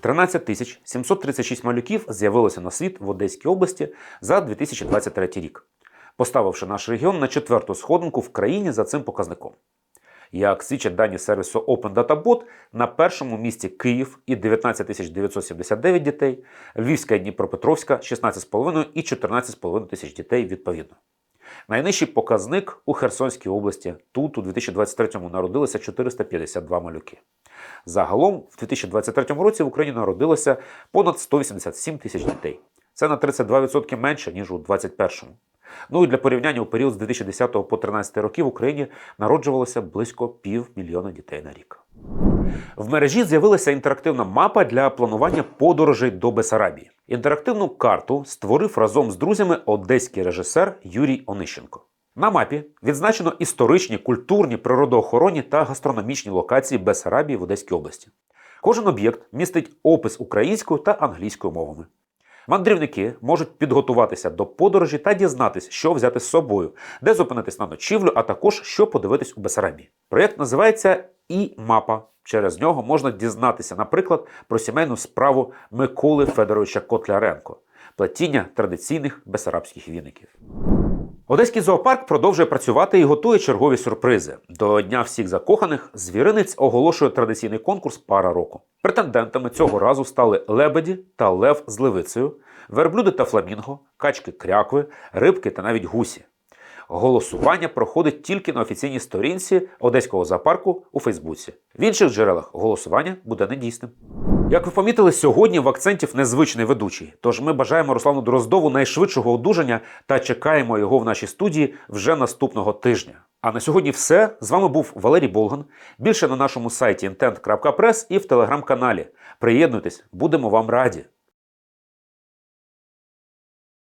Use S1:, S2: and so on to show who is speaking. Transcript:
S1: 13 тисяч 736 малюків з'явилося на світ в Одеській області за 2023 рік, поставивши наш регіон на четверту сходинку в країні за цим показником. Як свідчать дані сервісу Open Data Bot, на першому місці Київ і 19 979 дітей, Львівська і Дніпропетровська 16,5 і 14,5 тисяч дітей відповідно. Найнижчий показник у Херсонській області. Тут у 2023-му народилося 452 малюки. Загалом, в 2023 році в Україні народилося понад 187 тисяч дітей. Це на 32% менше, ніж у 2021-му. Ну і для порівняння у період з 2010 по 2013 роки в Україні народжувалося близько півмільйона дітей на рік. В мережі з'явилася інтерактивна мапа для планування подорожей до Бесарабії. Інтерактивну карту створив разом з друзями одеський режисер Юрій Онищенко. На мапі відзначено історичні, культурні, природоохоронні та гастрономічні локації Бесарабії в Одеській області. Кожен об'єкт містить опис українською та англійською мовами. Мандрівники можуть підготуватися до подорожі та дізнатись, що взяти з собою, де зупинитись на ночівлю, а також що подивитись у Бесарабії. Проєкт називається і мапа. Через нього можна дізнатися, наприклад, про сімейну справу Миколи Федоровича Котляренко, плетіння традиційних бесарабських віників. Одеський зоопарк продовжує працювати і готує чергові сюрпризи. До Дня всіх закоханих звіринець оголошує традиційний конкурс пара року. Претендентами цього разу стали лебеді та лев з левицею, верблюди та фламінго, качки крякви, рибки та навіть гусі. Голосування проходить тільки на офіційній сторінці Одеського зоопарку у Фейсбуці. В інших джерелах голосування буде недійсним. Як ви помітили, сьогодні в акцентів незвичний ведучий. Тож ми бажаємо Руслану Дроздову найшвидшого одужання та чекаємо його в нашій студії вже наступного тижня. А на сьогодні все. З вами був Валерій Болган. Більше на нашому сайті intent.press і в телеграм-каналі. Приєднуйтесь, будемо вам раді.